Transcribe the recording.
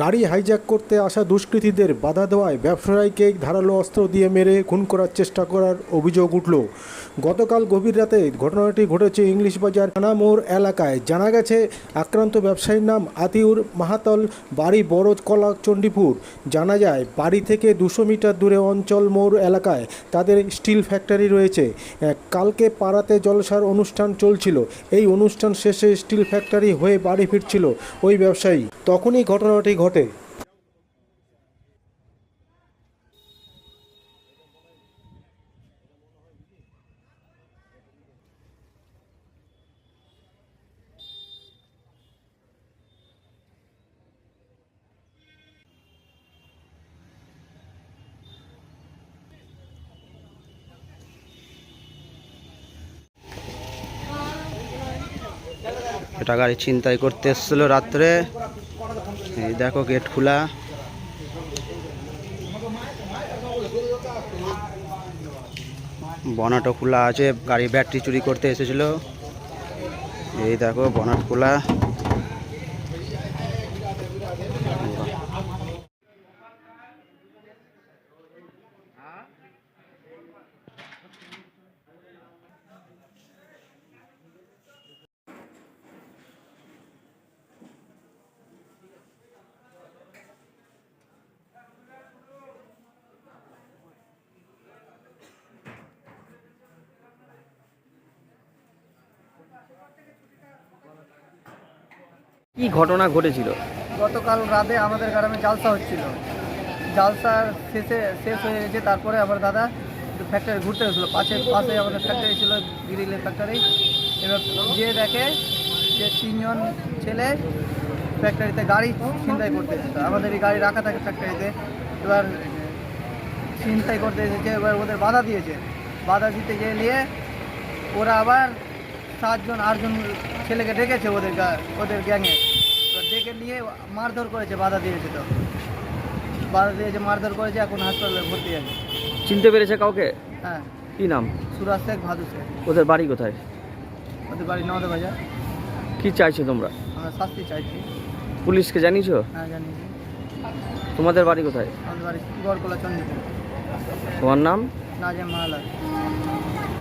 গাড়ি হাইজ্যাক করতে আসা দুষ্কৃতীদের বাধা দেওয়ায় ব্যবসায়ীকে ধারালো অস্ত্র দিয়ে মেরে খুন করার চেষ্টা করার অভিযোগ উঠল। গতকাল গভীর রাতে ঘটনাটি ঘটেছে ইংলিশ বাজার থানামোড় এলাকায়। জানা গেছে, আক্রান্ত ব্যবসায়ীর নাম আতিউর মাহাতল, বাড়ি বড়কলা, চণ্ডীপুর। জানা যায়, বাড়ি থেকে দুশো মিটার দূরে অঞ্চল মোড় এলাকায় তাদের স্টিল ফ্যাক্টরি রয়েছে। কালকে পাড়াতে জলসার অনুষ্ঠান চলছিল। এই অনুষ্ঠান শেষে স্টিল ফ্যাক্টরি হয়ে বাড়ি ফিরছিল ওই ব্যবসায়ী। তখনই ঘটনাটি ঘটে। এটা গাড়ি ছিনতাই করতে এসেছিল রাত্রে। এই দেখো গেট খোলা। বনাটো খোলা আছে গাড়ি ব্যাটারি চুরি করতে এসেছিল। এই দেখো বনাট খোলা। কি ঘটনা ঘটেছিল? গতকাল রাতে আমাদের গ্রামে জালসা হচ্ছিল। জালসা শেষে, শেষ হয়ে গেছে, তারপরে আমার দাদা ফ্যাক্টরি ঘুরতে গেছিল। পাশে পাশে আমাদের ফ্যাক্টরি ছিল গ্রিলের ফ্যাক্টরি এবার গিয়ে দেখে যে তিনজন ছেলে ফ্যাক্টরিতে গাড়ি ছিনতাই করতে এসেছিল আমাদের এই গাড়ি রাখা থাকে ফ্যাক্টরিতে এবার ছিনতাই করতে এসেছে, এবার ওদের বাধা দিয়েছে। বাধা দিতে গিয়ে নিয়ে ওরা আবার সাতজন আটজন ছেলেকে ডেকেছে ওদের ওদের গ্যাংয়ে। এবার ডেকে নিয়ে মারধর করেছে বাধা দিয়েছে তো। বাধা দিয়েছে মারধর করেছে এখন হাসপাতালে ভর্তি আছে। চিনতে পেরেছে কাউকে? হ্যাঁ। কি নাম? সুরাজ শেখ ভাদু শেখ। ওদের বাড়ি কোথায়? ওদের বাড়ি নওদা বাজার। কি চাইছো তোমরা? আমরা শাস্তি চাইছি। পুলিশকে জানিয়েছো? হ্যাঁ জানি তোমাদের বাড়ি কোথায়? আমাদের বাড়ি গড়কলা চন্দ্রপুর তোমার নাম? নাজেম মাহালার